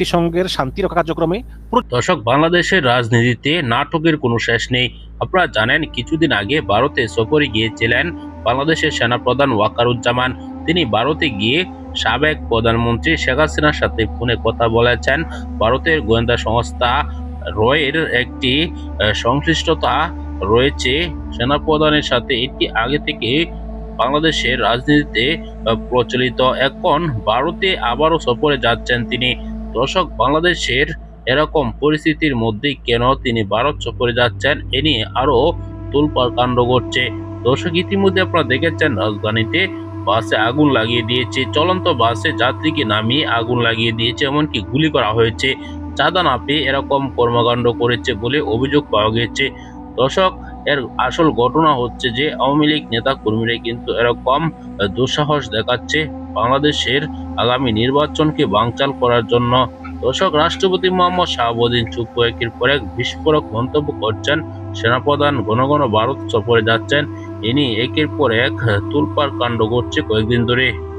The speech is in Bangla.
জাতিসংঘের শান্তিরক্ষা কার্যক্রমে দর্শক, বাংলাদেশের রাজনীতিতে নাটকের কোনো শেষ নেই। আপনারা জানেন, কিছুদিন আগে ভারতে সফরে গিয়েছিলেন বাংলাদেশের সেনাপ্রধান ওয়াকারুজ্জামান। তিনি ভারতে গিয়ে সাবেক প্রধানমন্ত্রী শেখ হাসিনার সাথে ফোনে কথা বলেছেন। ভারতের গোয়েন্দা সংস্থা রয়ের একটি সংশ্লিষ্টতা রয়েছে। সেনাপ্রধানের সাথে এটি আগে থেকে বাংলাদেশের রাজনীতিতে প্রচলিত। এখন ভারতে আবারও সফরে যাচ্ছেন তিনি। দর্শক, বাংলাদেশের এরকম পরিস্থিতির মধ্যে কেন তিনি ভারত সফরে যাচ্ছেন এ নিয়ে আরও তোলপাড় কাণ্ড ঘটছে। দর্শক, ইতিমধ্যে আপনারা দেখেছেন, রাজধানীতে বাসে আগুন লাগিয়ে দিয়েছে। চলন্ত বাসে যাত্রীকে নামিয়ে আগুন লাগিয়ে দিয়েছে, এমনকি গুলি করা হয়েছে। চাঁদা না পেয়ে এরকম কর্মকাণ্ড করেছে বলে অভিযোগ পাওয়া গেছে। দর্শক এর আসল ঘটনা হচ্ছে যে আওয়ামী লীগ নেতা কর্মীরা কিন্তু এরকম দুঃসাহস দেখাচ্ছে বাংলাদেশের আগামী নির্বাচনকে বাংচাল করার জন্য। দর্শক, রাষ্ট্রপতি মোহাম্মদ শাহাবুদ্দিন চুপ্পু একের পর এক বিস্ফোরক মন্তব্য করছেন। সেনাপ্রধান ঘন ঘন ভারত সফরে যাচ্ছেন। ইনি একের পর এক তুলপার কাণ্ড ঘটছে কয়েকদিন ধরে।